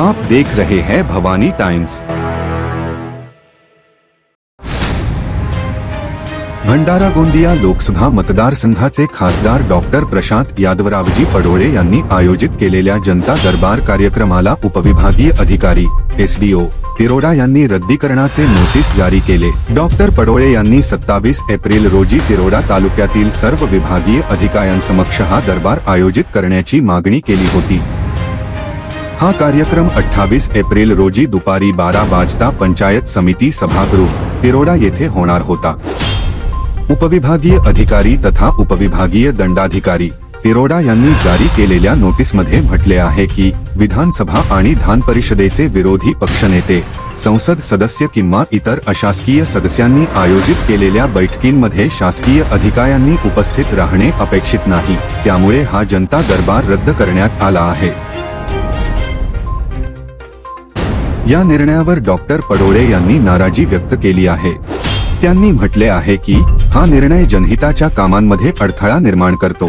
आप देख रहे हैं भवानी टाइम्स। भंडारा गोंदिया लोकसभा मतदारसंघाचे खासदार डॉक्टर प्रशांत यादवरावजी पडोळे यांनी आयोजित केलेल्या जनता दरबार कार्यक्रमाला उपविभागीय अधिकारी एसडीओ तिरोडा यांनी रद्दीकरणाचे नोटीस जारी केले. डॉक्टर पडोळे यांनी सत्तावीस एप्रिल रोजी तिरोडा तालुक्यातील सर्व विभागीय अधिकाऱ्यांसमक्ष हा दरबार आयोजित करण्याची मागणी केली होती. हा कार्यक्रम अठ्ठावीस एप्रिल रोजी दुपारी बारा वाजता पंचायत समिती सभागृह, तिरोडा येथे होणार होता. उपविभागीय अधिकारी तथा उपविभागीय दंडाधिकारी, तिरोडा यांनी जारी केलेल्या नोटीसमध्ये म्हटले आहे की, विधानसभा आणि विधान परिषदेचे विरोधी पक्षनेते, संसद सदस्य किंवा इतर अशासकीय सदस्यांनी आयोजित केलेल्या बैठकींमध्ये शासकीय अधिकाऱ्यांनी उपस्थित राहणे अपेक्षित नाही. त्यामुळे हा जनता दरबार रद्द करण्यात आला आहे. या निर्णयावर डॉक्टर पडोळे यांनी नाराजी व्यक्त केली आहे. त्यांनी म्हटले आहे की हा निर्णय जनहिताच्या कामांमध्ये अडथळा निर्माण करतो.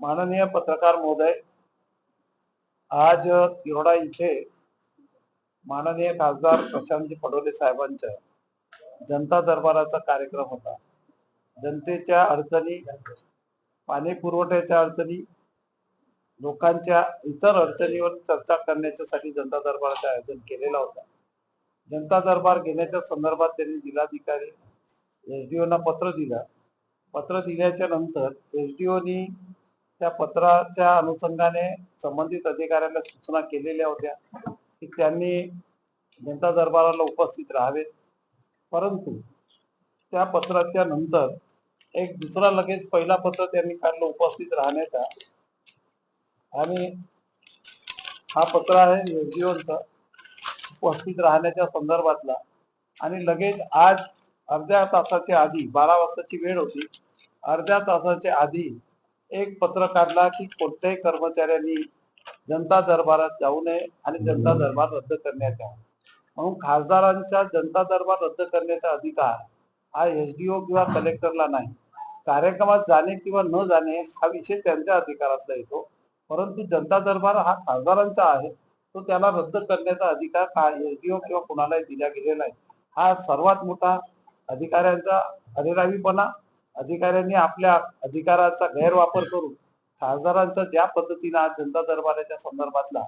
माननीय पत्रकार महोदय आज तिरोडा इथे माननीय खासदार प्रशांतजी पडोले साहेबांच्या जनता दरबाराचा कार्यक्रम होता. जनतेच्या अडचणी पाणी पुरवठ्याच्या अडचणी लोकांच्या इतर अडचणीवर चर्चा करण्याच्यासाठी जनता दरबाराचं आयोजन केलेला होता. जनता दरबार घेण्याच्या संदर्भात त्यांनी जिल्हाधिकारी एस डी ओना पत्र दिलं. पत्र दिल्याच्या नंतर एस डी ओनी त्या पत्राच्या अनुषंगाने संबंधित अधिकाऱ्यांना सूचना केलेल्या होत्या की त्यांनी जनता दरबाराला उपस्थित राहावेत. परंतु त्या पत्राच्या नंतर एक दुसरा लगेच पहिला पत्र त्यांनी काढलं उपस्थित राहण्याचा. आणि हा पत्र आहे एसडीओचा उपस्थित राहण्याच्या संदर्भातला. आणि लगेच आज अर्ध्या तासाच्या आधी बारा वाजताची वेळ होती. अर्ध्या तासाच्या आधी एक पत्र काढला की कोणत्याही कर्मचाऱ्यांनी जनता दरबारात जाऊ नये आणि जनता दरबार रद्द करण्यात यावा म्हणून खासदारांचा जनता दरबार रद्द करण्याचा अधिकार हा एसडीओ किंवा कलेक्टरला नाही. कार्यक्रमात जाणे किंवा न जाणे हा विषय त्यांच्या अधिकारातला येतो. परंतु जनता दरबार हा खासदारांचा आहे. तो त्याला रद्द करण्याचा अधिकार हा एसडीओ किंवा कुणालाही दिला गेलेला आहे. हा सर्वात मोठा अधिकाऱ्यांचा अरेरावीपणा अधिकाऱ्यांनी आपल्या अधिकाराचा गैरवापर करून खासदारांचा ज्या पद्धतीने आज जनता दरबाराच्या संदर्भातला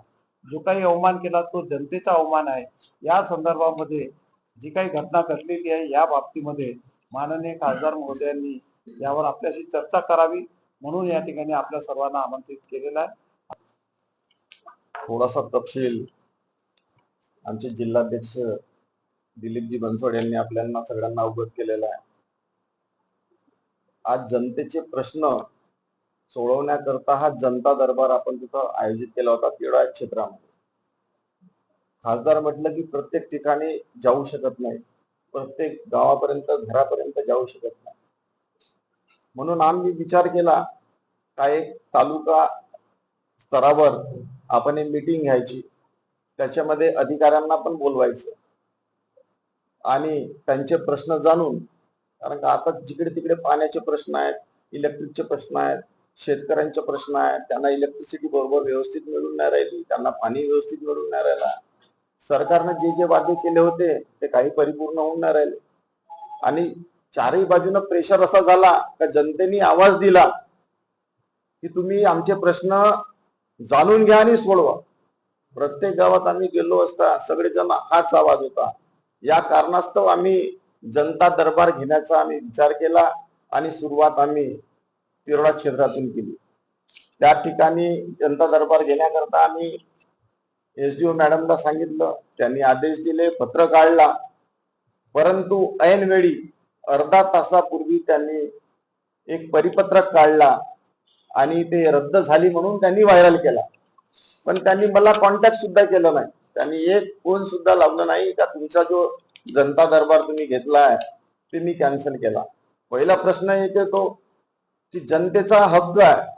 जो काही अवमान केला तो जनतेचा अवमान आहे. या संदर्भामध्ये जी काही घटना घडलेली आहे या बाबतीमध्ये माननीय खासदार महोदयांनी यावर आपल्याशी चर्चा करावी म्हणून या ठिकाणी आपल्या सर्वांना आमंत्रित केलेलं आहे. थोडासा तपशील. आमचे जिल्हाध्यक्ष दिलीपजी बनसोड यांनी आपल्याला सगळ्यांना अवगत केलेला आहे. आज जनतेचे प्रश्न सोडवण्याकरता हा जनता दरबार आपण तिथं आयोजित केला होता तिळा क्षेत्रामध्ये. खासदार म्हटलं की प्रत्येक ठिकाणी जाऊ शकत नाही. प्रत्येक गावापर्यंत घरापर्यंत जाऊ शकत नाही. म्हणून आम्ही विचार केला का एक तालुका स्तरावर आपण एक मीटिंग घ्यायची. त्याच्यामध्ये अधिकाऱ्यांना पण बोलवायचं. आणि त्यांचे प्रश्न जाणून कारण का आता जिकडे तिकडे पाण्याचे प्रश्न आहेत इलेक्ट्रिकचे प्रश्न आहेत शेतकऱ्यांचे प्रश्न आहेत त्यांना इलेक्ट्रिसिटी बरोबर व्यवस्थित मिळून नाही राहिली त्यांना पाणी व्यवस्थित मिळून नाही राहिला. सरकारनं जे जे वादे केले होते ते काही परिपूर्ण होऊन नाही राहिले. आणि चारही बाजूनं प्रेशर असा झाला का जनतेने आवाज दिला की तुम्ही आमचे प्रश्न जाणून घ्या आणि सोडवा. प्रत्येक गावात आम्ही गेलो असता सगळेजण हाच आवाज होता. या कारणास्तव आम्ही जनता दरबार घेण्याचा आम्ही विचार केला आणि सुरुवात आम्ही तिरोडा क्षेत्रातून केली. त्या ठिकाणी जनता दरबार घेण्याकरता आम्ही एस डी ओ मॅडमला सांगितलं त्यांनी आदेश दिले पत्र काढला. परंतु ऐनवेळी अर्धा तासापूर्वी त्यांनी एक परिपत्रक काढला आणि ते रद्द झाली म्हणून त्यांनी व्हायरल केला. पण त्यांनी मला कॉन्टॅक्ट सुद्धा केलं नाही. त्यांनी एक फोन सुद्धा लावला नाही. का तुमचा जो जनता दरबार तुम्ही घेतला आहे ते मी कॅन्सल केला. पहिला प्रश्न येते तो की जनतेचा हक्क आहे.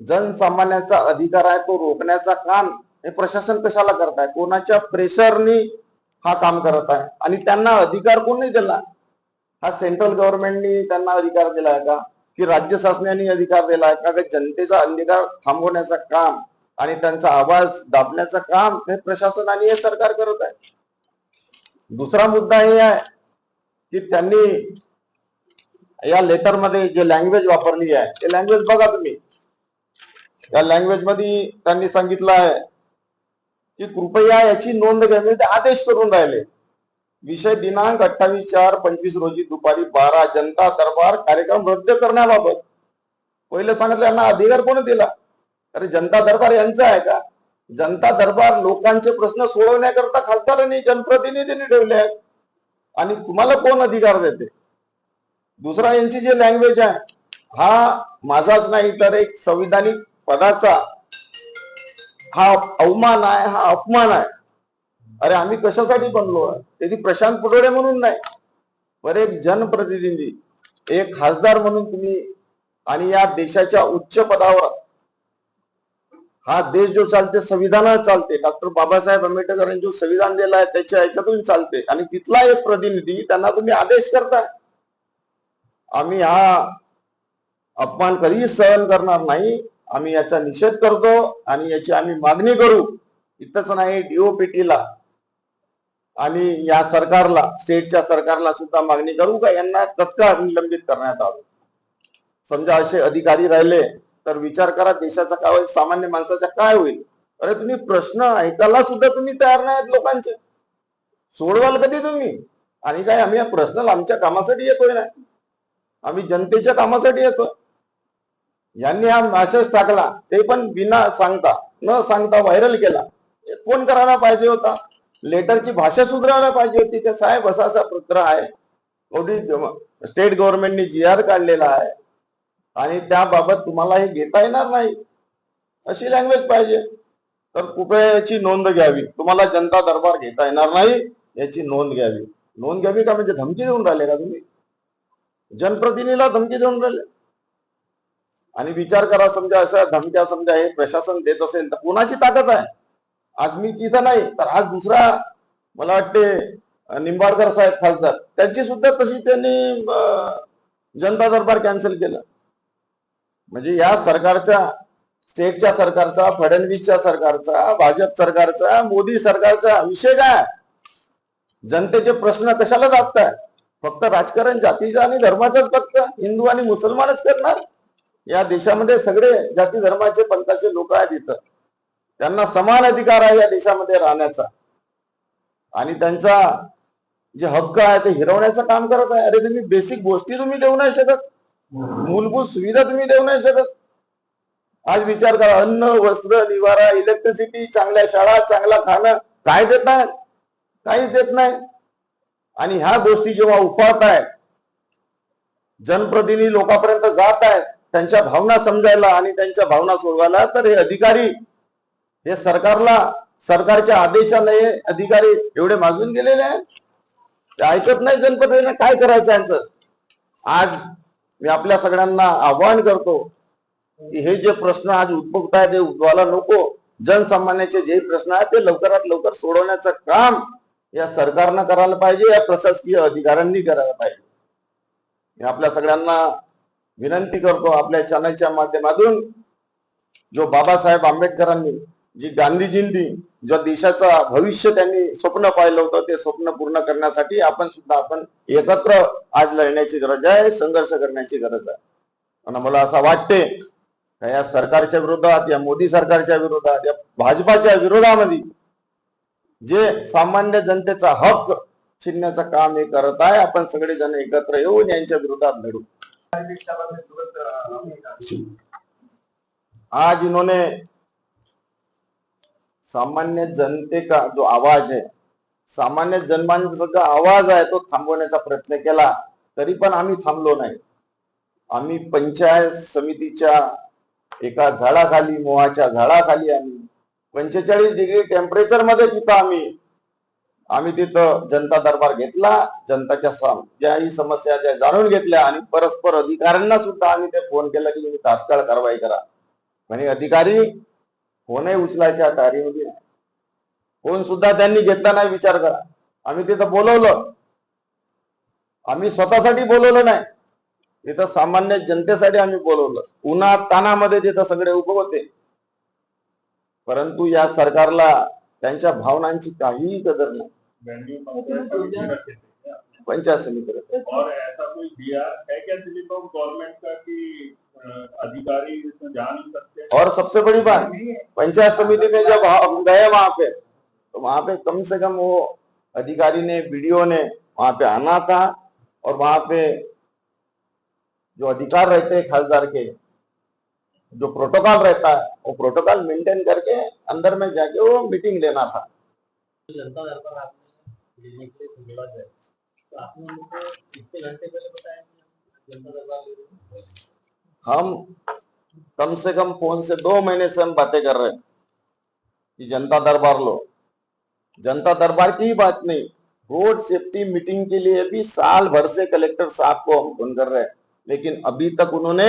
जनसामान्याचा अधिकार आहे तो रोखण्याचा काम हे प्रशासन कशाला करत आहे कोणाच्या प्रेशरनी हा काम करत आहे? आणि त्यांना अधिकार कोणी दिला? हा सेंट्रल गव्हर्नमेंटनी त्यांना अधिकार दिला आहे का? की राज्य शासनाने अधिकार दिला आहे का? जनतेचा अधिकार थांबवण्याचं काम आणि त्यांचा आवाज दाबण्याचं काम हे प्रशासन आणि हे सरकार करत आहे. दुसरा मुद्दा हे आहे की त्यांनी या लेटरमध्ये जे लँग्वेज वापरली आहे ते लँग्वेज बघा तुम्ही. या लँग्वेजमध्ये त्यांनी सांगितलं आहे की कृपया याची नोंद घ्यावी ते म्हणजे आदेश करून राहिले. विषय दिनांक अठ्ठावीस चार पंचवीस रोजी दुपारी बारा जनता दरबार कार्यक्रम रद्द करण्याबाबत पहिले सांगितलं यांना अधिकार कोणी दिला? अरे जनता दरबार यांचा आहे का? जनता दरबार लोकांचे प्रश्न सोडवण्याकरता खासदारांनी जनप्रतिनिधींनी ठेवले आहेत. आणि तुम्हाला कोण अधिकार देते? दुसरा यांची जी लँग्वेज आहे हा माझाच नाही तर एक संविधानिक पदाचा हा अवमान आहे हा अपमान आहे. अरे आम्ही कशासाठी बनलो? त्याची प्रशांत पुडोडे म्हणून नाही. पर एक जनप्रतिनिधी एक खासदार म्हणून तुम्ही आणि या देशाच्या उच्च पदावर. हा देश जो चालते संविधानात चालते. डॉक्टर बाबासाहेब आंबेडकरांनी जो संविधान दिला आहे त्याच्या ह्याच्यातून चालते. आणि तिथला एक प्रतिनिधी त्यांना तुम्ही आदेश करताय. आम्ही हा अपमान कधीच सहन करणार नाही. आम्ही याचा निषेध करतो आणि याची आम्ही मागणी करू. इथंच नाही डीओपीटीला आणि या सरकारला स्टेटच्या सरकारला सुद्धा मागणी करू का? यांना तत्काळ निलंबित करण्यात आलं. समजा असे अधिकारी राहिले तर विचार करा देशाचा काय होईल? सामान्य माणसाचा काय होईल? अरे तुम्ही प्रश्न ऐकायला सुद्धा तुम्ही तयार नाही आहेत लोकांचे. सोडवाल कधी तुम्ही? आणि काय आम्ही या प्रश्नाला आमच्या कामासाठी येतोय ना? आम्ही जनतेच्या कामासाठी येतोय. यांनी हा मॅसेज टाकला ते पण बिना सांगता न सांगता व्हायरल केला. फोन कोण करायला पाहिजे होता? लेटरची भाषा सुधारायला पाहिजे होती. त्या साहेब असा असा पत्र आहे. स्टेट गव्हर्नमेंटने जी आर काढलेला आहे. आणि त्याबाबत तुम्हाला हे घेता येणार नाही. अशी लँग्वेज पाहिजे. तर कृपया याची नोंद घ्यावी? तुम्हाला जनता दरबार घेता येणार नाही याची नोंद घ्यावी. नोंद घ्यावी का म्हणजे धमकी देऊन राहिले का तुम्ही? जनप्रतिनिधीला धमकी देऊन राहिले. आणि विचार करा समजा असं धमक्या समजा हे प्रशासन देत असेल तर कोणाची ताकद आहे? आज मी तिथं नाही तर आज दुसरा मला वाटते निंबाळकर साहेब खासदार. त्यांची सुद्धा तशी त्यांनी जनता दरबार कॅन्सल केलं. म्हणजे या सरकारच्या स्टेटच्या सरकारचा फडणवीसच्या सरकारचा भाजप सरकारचा मोदी सरकारचा विषय काय जनतेचे प्रश्न कशाला दाबताय? फक्त राजकारण जातीचा आणि धर्माचाच फक्त. हिंदू आणि मुसलमानच करणार. या देशामध्ये सगळे जाती धर्माचे पंथाचे लोक आहेत इथं. त्यांना समान अधिकार आहे या देशामध्ये राहण्याचा. आणि त्यांचा जे हक्क आहे ते हिरवण्याचं काम करत आहे. अरे तुम्ही बेसिक गोष्टी तुम्ही देऊ नाही शकत. मूलभूत सुविधा तुम्ही देऊ नाही शकत. आज विचार करा अन्न वस्त्र निवारा इलेक्ट्रिसिटी चांगल्या शाळा चांगला खाणं काय देत नाही? काहीच देत नाही. आणि ह्या गोष्टी जेव्हा उफाळत आहेत जनप्रतिनिधी लोकांपर्यंत जात आहेत त्यांच्या भावना समजायला आणि त्यांच्या भावना सोडवायला तर हे अधिकारी हे सरकारला सरकारच्या आदेशाने हे अधिकारी एवढे मागून गेलेले आहेत. ते ऐकत नाही जनपदेने काय करायचं यांचं. आज मी आपल्या सगळ्यांना आवाहन करतो की हे जे प्रश्न आज उद्भवत आहेत ते उद्भवायला नको. जनसामान्याचे जे प्रश्न आहेत ते लवकरात लवकर सोडवण्याचं काम या सरकारनं करायला पाहिजे या प्रशासकीय अधिकाऱ्यांनी करायला पाहिजे. मी आपल्या सगळ्यांना विनंती करतो आपल्या चॅनलच्या माध्यमातून जो बाबासाहेब आंबेडकरांनी जी गांधीजींनी ज्या देशाचा भविष्य त्यांनी स्वप्न पाहिलं होतं ते स्वप्न पूर्ण करण्यासाठी आपण सुद्धा आपण एकत्र आज लढण्याची गरज आहे संघर्ष करण्याची गरज आहे. आणि मला असं वाटते का या सरकारच्या विरोधात या मोदी सरकारच्या विरोधात या भाजपाच्या विरोधामध्ये जे सामान्य जनतेचा हक छिनण्याचं काम हे करत आहे आपण सगळेजण एकत्र येऊन यांच्या विरोधात लढू. आज इन्होंने सामान्य जनते का जो आवाज आहे सामान्य जनमानसाचा जो आवाज आहे तो थांबवण्याचा प्रयत्न केला तरी पण आम्ही थांबलो नाही. आम्ही पंचायत समितीच्या एका झाडाखाली मोहाच्या झाडाखाली आम्ही पंचेचाळीस डिग्री टेम्परेचरमध्ये तिथं आम्ही आम्ही तिथं जनता दरबार घेतला जनताच्या सम- ज्याही समस्या त्या जाणून घेतल्या आणि परस्पर अधिकाऱ्यांना सुद्धा आम्ही ते फोन केला की तुम्ही तात्काळ कारवाई करा. म्हणजे अधिकारी फोनही उचलायच्या तयारीमध्ये नाही. फोन सुद्धा त्यांनी घेतला नाही विचार करा. आम्ही तिथं बोलवलं. आम्ही स्वतःसाठी बोलवलं नाही. तिथं सामान्य जनतेसाठी आम्ही बोलवलं. उन्हा तानामध्ये तिथं सगळे उभे होते. परंतु या सरकारला त्यांच्या भावनांची काहीही कदर नाही. पंचायत समिति. और ऐसा कोई दिया है क्या स्लिप ऑफ गवर्नमेंट का अधिकारी इसमें जा नहीं सकते? और सबसे बड़ी बात पंचायत समिति में जब हम गए वहाँ पे तो वहाँ पे कम से कम वो अधिकारी ने वीडियो ने वहाँ पे आना था और वहाँ पे जो अधिकार रहते हैं खासदार के जो प्रोटोकॉल रहता है वो प्रोटोकॉल मेंटेन करके अंदर में जाके वो मीटिंग लेना था। तो हम कम से कम फ़ोन से दो महीने से हम बातें कर रहे हैं कि जनता दरबार लो। जनता दरबार की ही बात नहीं, रोड सेफ्टी मीटिंग के लिए भी साल भर से कलेक्टर साहब को हम फ़ोन कर रहे हैं, लेकिन अभी तक उन्होंने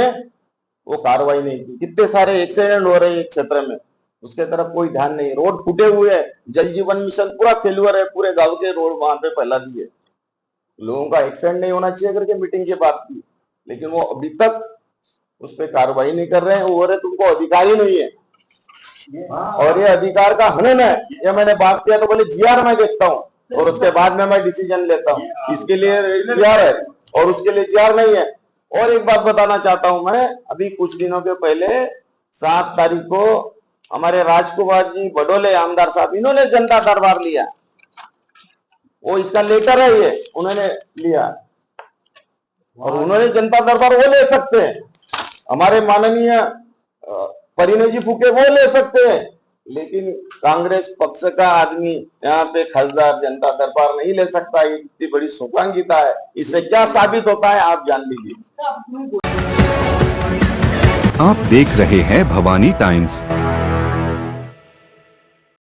वो कार्रवाई नहीं की। कितने सारे एक्सीडेंट हो रहे हैं क्षेत्र में, उसके तरफ़ कोई ध्यान नहीं। रोड फूटे हुए हैं, जल जीवन मिशन पूरा फेल्यूर है, पूरे गाँव के रोड वहाँ पे फैला दिए। लोगों का एक्सीडेंट नहीं होना चाहिए करके मीटिंग की बात की लेकिन वो अभी तक उस पर कार्रवाई नहीं कर रहे हैं, वो रहे तुमको अधिकार ही नहीं है। और ये अधिकार का हनन है, ये मैंने बात किया तो बोले, जीआर मैं देखता हूँ, और उसके बाद में मैं डिसीज़न लेता हूँ। इसके लिए जीआर है, और उसके लिए जीआर नहीं है। और एक बात बताना चाहता हूँ मैं, अभी कुछ दिनों के पहले सात तारीख को हमारे राजकुमार जी बडोले आमदार साहब, इन्होंने जनता दरबार लिया। वो इसका लेटर है ये, उन्होंने लिया। और उन्होंने जनता दरबार वो ले सकते हैं। हमारे माननीय परिणय जी फूके वो ले सकते हैं। लेकिन कांग्रेस पक्ष का आदमी यहाँ पे खासदार जनता दरबार नहीं ले सकता ये इतनी बड़ी शोकांगिता है। इससे क्या साबित होता है आप जान लीजिए। आप देख रहे हैं भवानी टाइम्स।